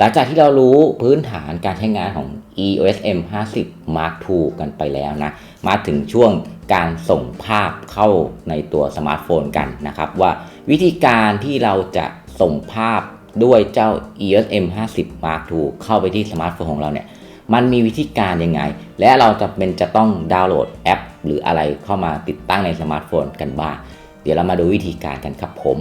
หลังจากที่เรารู้พื้นฐานการใช้งานของ EOS M 50 Mark II กันไปแล้วนะ มาถึงช่วงการส่งภาพเข้าในตัวสมาร์ทโฟนกันนะครับว่าวิธีการที่เราจะส่งภาพด้วยเจ้า EOS M 50 Mark II เข้าไปที่สมาร์ทโฟนของเราเนี่ย มันมีวิธีการยังไง และเราจะเป็นจะต้องดาวน์โหลดแอป หรืออะไรเข้ามาติดตั้งในสมาร์ทโฟนกันบ้าง เดี๋ยวเรามาดูวิธีการกันครับผม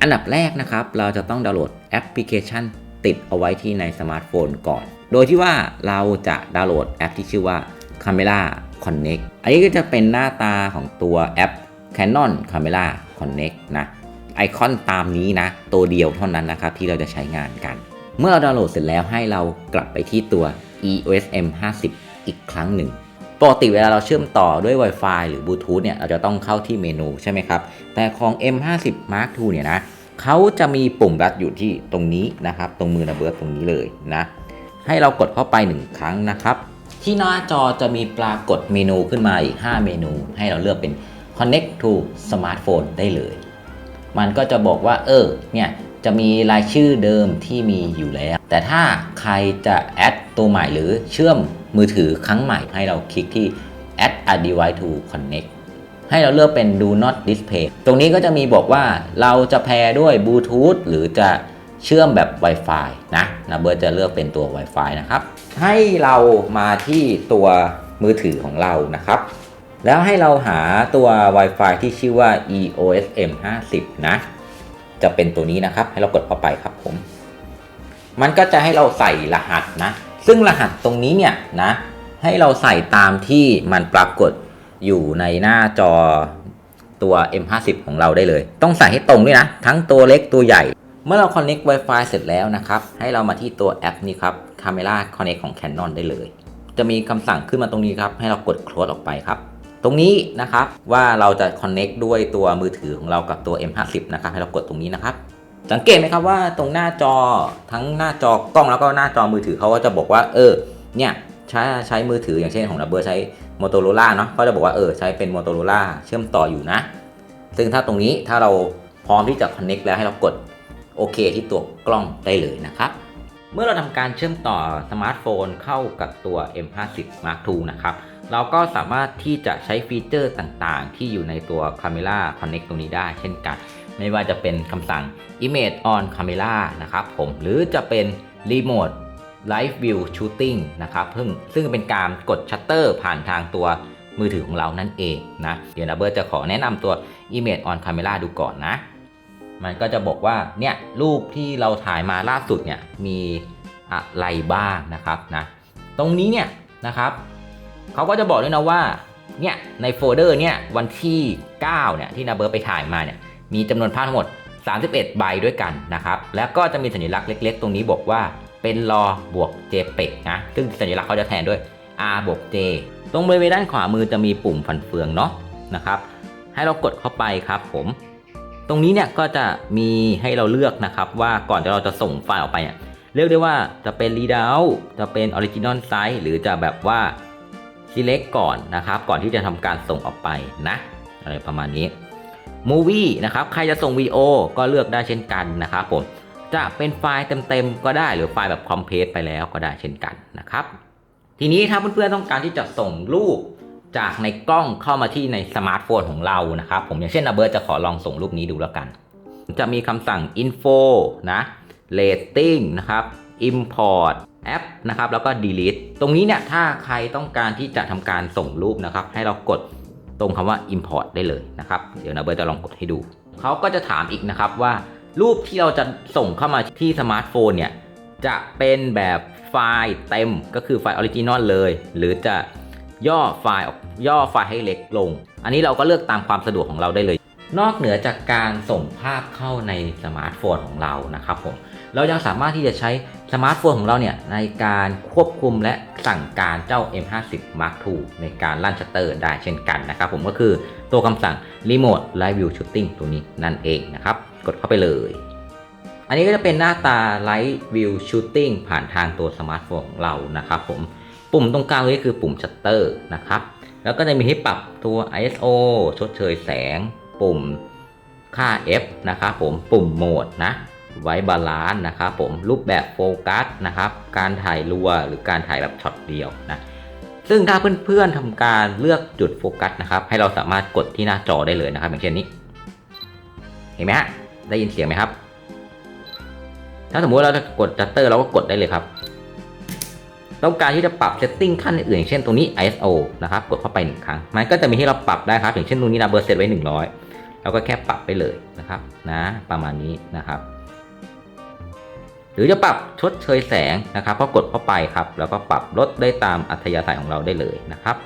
อันดับแรกนะครับ เราจะต้องดาวน์โหลดแอปพลิเคชัน ติดเอาไว้ที่ในสมาร์ทโฟนก่อน โดยที่ว่าเราจะดาวน์โหลดแอปที่ชื่อว่า Camera Connect อันนี้ก็จะเป็นหน้าตาของตัวแอป Canon Camera Connect นะไอคอนตามนี้นะ ตัวเดียวเท่านั้นนะครับที่เราจะใช้งานกัน เมื่อเราดาวน์โหลดเสร็จแล้วให้เรากลับไปที่ตัว EOS M 50 อีกครั้งหนึ่งปกติเวลาเราเชื่อมต่อด้วย Wi-Fi หรือบลูทูธเนี่ยเราจะต้องเข้าที่เมนูใช่ไหมครับ แต่ของ M50 Mark II เนี่ยนะ เขาจะมีปุ่มรัดอยู่ที่ตรงนี้นะครับ ตรงมือระเบิดตรงนี้เลยนะ ให้เรากดเข้าไป 1 ครั้งนะครับ ที่หน้าจอจะมีปรากฏเมนูขึ้นมาอีก 5 เมนู ให้เราเลือกเป็น Connect to Smartphone ได้เลย มันก็จะบอกว่า เออ เนี่ย จะมีรายชื่อเดิมที่มีอยู่แล้ว แต่ถ้าใครจะแอดตัวใหม่หรือเชื่อมมือถือครั้งใหม่ให้เราคลิกที่ add a device to connect ให้เราเลือกเป็น do not display ตรงนี้ก็จะมีบอกว่าเราจะแพร์ด้วยบลูทูธหรือจะเชื่อมแบบ Wi-Fi นะนะเบิร์จะเลือกเป็นตัว Wi-Fi นะครับ ให้เรามาที่ตัวมือถือของเรานะครับ แล้วให้เราหาตัว Wi-Fi ที่ชื่อว่า EOS M50 นะ จะเป็นตัวนี้นะครับ ให้เรากดเข้าไปครับผม มันก็จะให้เราใส่รหัสนะ ซึ่งรหัสตรงนี้เนี่ยนะ ให้เราใส่ตามที่มันปรากฏ อยู่ในหน้าจอตัว M50 ของเราได้เลย ต้องใส่ให้ตรงด้วยนะ ทั้งตัวเล็กตัวใหญ่ เมื่อเรา connect Wi-Fi เสร็จแล้วนะครับ ให้เรามาที่ตัวแอปนี้ครับ Camera Connect ของ Canon ได้เลย จะมีคำสั่งขึ้นมาตรงนี้ครับ ให้เรากด close ออกไปครับ ตรงนี้นะครับว่าเราจะ connect ด้วยตัวมือถือของเรากับตัว M50 นะครับ ให้เรากดตรงนี้นะครับ สังเกตไหมครับว่าตรงหน้าจอทั้งหน้าจอกล้องแล้วก็หน้าจอมือถือเขาก็จะบอกว่า เออ เนี่ย ใช้ใช้มือถืออย่างเช่นของดับเบิลใช้ Motorola เนาะก็จะบอกว่าเออใช้เป็น Motorola เชื่อมต่ออยู่นะ ซึ่งถ้าตรงนี้ถ้าเราพร้อมที่จะ connect แล้วให้เรากดโอเคที่ตัวกล้องได้เลยนะครับ เมื่อเราทำการเชื่อมต่อสมาร์ทโฟนเข้ากับตัว M50 Mark II นะครับเราก็สามารถที่จะใช้ฟีเจอร์ต่างๆ ที่อยู่ในตัว Camera Connect ตรงนี้ได้เช่นกัน ไม่ว่าจะเป็นคำสั่ง Image on Camera นะครับผมหรือจะเป็น Remote Live View Shooting นะครับเพิ่งซึ่งเป็นการกดชัตเตอร์ผ่านทางตัวมือถือของเรานั่นเองนะ เดี๋ยวนะเบิร์จะขอแนะนำตัว Image on Camera ดูก่อนนะ มันก็จะบอกว่าเนี่ยรูปที่เราถ่ายมาล่าสุดเนี่ยมีอะไรบ้างนะครับนะตรงนี้เนี่ยนะครับเขาก็จะบอกด้วยนะว่าเนี่ยในโฟลเดอร์เนี่ยวันที่9เนี่ยที่นาเบิร์ไปถ่ายมาเนี่ยมีจำนวนภาพทั้งหมด 31 ใบด้วยกันนะครับ แล้วก็จะมีสัญลักษณ์เล็ก ๆ ตรงนี้บอกว่า เป็นรอบวก JPEG นะ ซึ่งสัญลักษณ์เขาจะแทนด้วย R บวก J ตรงบริเวณด้านขวามือจะมีปุ่มฟันเฟืองเนาะนะครับ ให้เรากดเข้าไปครับผม ตรงนี้เนี่ยก็จะมีให้เราเลือกนะครับ ว่าก่อนที่เราจะส่งไฟล์ออกไปเนี่ยเลือกได้ว่าจะเป็น readout จะเป็น original size หรือจะแบบว่า select ก่อนนะครับ ก่อนที่จะทำการส่งออกไปนะอะไรประมาณนี้ movie นะครับ ใครจะส่งวีโอก็เลือกได้เช่นกันนะครับผม จะเป็นไฟล์เต็มๆก็ได้หรือไฟล์แบบคอมเพสไปแล้วก็ได้เช่นกันนะครับ ทีนี้ถ้าเพื่อนๆต้องการที่จะส่งรูปจากในกล้องเข้ามาที่ในสมาร์ทโฟนของเรานะครับ ผมอย่างเช่นอเบิร์ตจะขอลองส่งรูปนี้ดูแล้วกัน จะมีคำสั่ง info นะ rating นะครับ import app นะครับแล้วก็ delete ตรงนี้เนี่ยถ้าใครต้องการที่จะทำการส่งรูปนะครับ ให้เรากดตรงคำว่า import ได้เลยนะครับ เดี๋ยวนะเบิร์ตจะลองกดให้ดู เขาก็จะถามอีกนะครับว่า รูปที่เราจะส่งเข้ามาที่สมาร์ทโฟนเนี่ย จะเป็นแบบไฟล์เต็มก็คือไฟล์ออริจินอลเลย หรือจะย่อไฟล์ออกย่อไฟล์ให้เล็กลง อันนี้เราก็เลือกตามความสะดวกของเราได้เลย นอกเหนือจากการส่งภาพเข้าในสมาร์ทโฟนของเรานะครับผมเรายังสามารถที่จะใช้สมาร์ทโฟนของเราเนี่ยในการควบคุมและสั่งการเจ้า M50 Mark II ในการลั่นชัตเตอร์ได้เช่นกันนะครับผมก็คือตัวคำสั่ง Remote Live View Shooting ตัวนี้นั่นเองนะครับ ดเข้าไปเลย อันนี้ก็จะเป็นหน้าตา Live View Shooting ผ่านทางตัวสมาร์ทโฟนของเรานะครับผม ปุ่มตรงกลางนี้คือปุ่มชัตเตอร์นะครับ แล้วก็จะมีให้ปรับตัว ISO ชดเชยแสง ปุ่มค่า F นะครับผม ปุ่มโหมดนะ ไว้บาลานซ์นะครับผม รูปแบบโฟกัสนะครับ การถ่ายรัวหรือการถ่ายแบบช็อตเดียวนะซึ่งถ้าเพื่อนๆทำการเลือกจุดโฟกัสนะครับ ให้เราสามารถกดที่หน้าจอได้เลยนะครับอย่างเช่นนี้ เห็นไหมฮะ ได้ยินเสียงไหมครับ ถ้าสมมุติเราจะกดจัตเตอร์เราก็กดได้เลยครับ ต้องการที่จะปรับเซตติ้งขั้นอื่นอย่างเช่นตรงนี้ ISO นะครับกดเข้าไปหนึ่งครั้ง มันก็จะมีให้เราปรับได้ครับ อย่างเช่นตรงนี้นะเบอร์เซตไว้ 100เราก็แค่ปรับไปเลยนะครับนะประมาณนี้นะครับหรือจะปรับชดเชยแสงนะครับก็กดเข้าไปครับ แล้วก็ปรับลดได้ตามอัธยาศัยของเราได้เลยนะครับ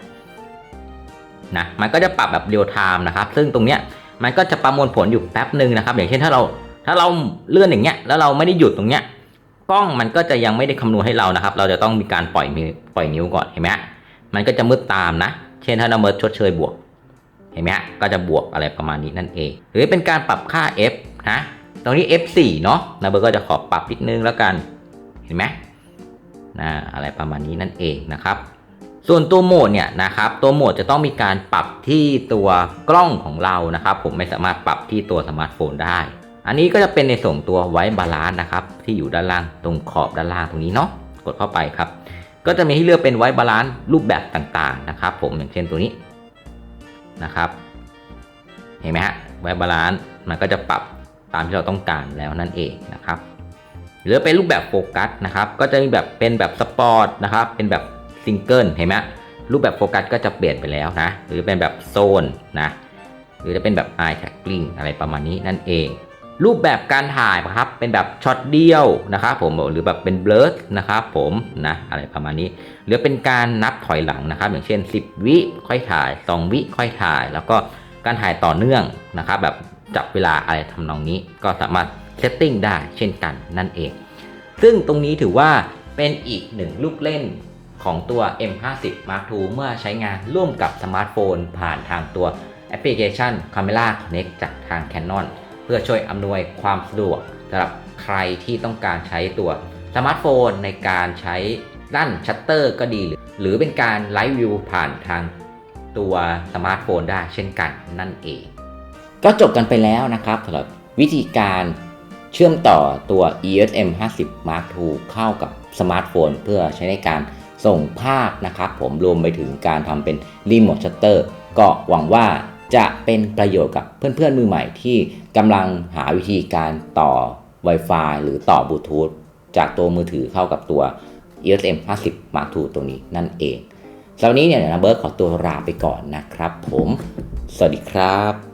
นะมันก็จะปรับแบบเรียลไทม์นะครับ ซึ่งตรงเนี้ย มันก็จะประมวลผลอยู่แป๊บหนึ่งนะครับ อย่างเช่นถ้าเราถ้าเราเลื่อนอย่างเงี้ยแล้วเราไม่ได้หยุดตรงเนี้ยกล้องมันก็จะยังไม่ได้คำนวณให้เรานะครับ เราจะต้องมีการปล่อยมือปล่อยนิ้วก่อนเห็นไหมมันก็จะมืดตามนะ เช่นถ้าเราเมิร์ชดเชยบวก เห็นไหมฮะก็จะบวกอะไรประมาณนี้นั่นเอง หรือเป็นการปรับค่า f นะตรงนี้ f4 เนาะนะเบอร์ก็จะขอปรับนิดนึงแล้วกัน เห็นไหมนะอะไรประมาณนี้นั่นเองนะครับ ส่วนตัวโหมดเนี่ยนะครับตัวโหมดจะต้องมีการปรับที่ตัวกล้องของเรานะครับ ผมไม่สามารถปรับที่ตัวสมาร์ทโฟนได้ อันนี้ก็จะเป็นในส่วนตัวไว้บาลานซ์นะครับ ที่อยู่ด้านล่างตรงขอบด้านล่างตรงนี้เนาะกดเข้าไปครับ ก็จะมีให้เลือกเป็นไว้บาลานซ์รูปแบบต่างๆนะครับ ผมอย่างเช่นตัวนี้นะครับ เห็นไหมฮะไว้บาลานซ์มันก็จะปรับตามที่เราต้องการแล้วนั่นเองนะครับหรือเป็นรูปแบบโฟกัสนะครับ ก็จะมีแบบเป็นแบบสปอร์ตนะครับ เป็นแบบ ซิงเกิลเห็นไหมรูปแบบโฟกัสก็จะเปลี่ยนไปแล้วนะ หรือเป็นแบบโซนนะหรือจะเป็นแบบ eye tracking อะไรประมาณนี้นั่นเอง รูปแบบการถ่ายนะครับเป็นแบบช็อตเดียวนะครับผมหรือแบบเป็นเบลอนะครับผมนะอะไรประมาณนี้ หรือเป็นการนับถอยหลังนะครับ อย่างเช่น 10 วิค่อยถ่าย 2 วิค่อยถ่าย แล้วก็การถ่ายต่อเนื่องนะครับ แบบจับเวลาอะไรทำนองนี้ ก็สามารถเซตติ้งได้เช่นกันนั่นเอง ซึ่งตรงนี้ถือว่าเป็นอีกหนึ่งลูกเล่น ของตัว M50 Mark II เมื่อใช้งานร่วมกับสมาร์ทโฟน ผ่านทางตัวแอปพลิเคชัน Camera Connect จากทาง Canon เพื่อช่วยอำนวยความสะดวกสำหรับใครที่ต้องการใช้ตัวสมาร์ทโฟนในการใช้ลั่นชัตเตอร์ก็ดี หรือเป็นการไลฟ์วิวผ่านทางตัวสมาร์ทโฟนได้เช่นกันนั่นเอง ก็จบกันไปแล้วนะครับสำหรับวิธีการเชื่อมต่อตัว ESM 50 Mark II เข้ากับสมาร์ทโฟน เพื่อใช้ในการ ส่งภาพนะครับผมรวมไปถึงการทำเป็นรีโมทชัตเตอร์ก็หวังว่าจะเป็นประโยชน์กับเพื่อนๆมือใหม่ที่กำลังหาวิธีการต่อ Wi-Fi หรือต่อบลูทูธจากตัวมือถือเข้ากับตัว ESM 50 Mark II ตัวนี้นั่นเองสำหรับนนี้เนี่ยนะเบิร์ดขอตัวลาไปก่อนนะครับผม สวัสดีครับ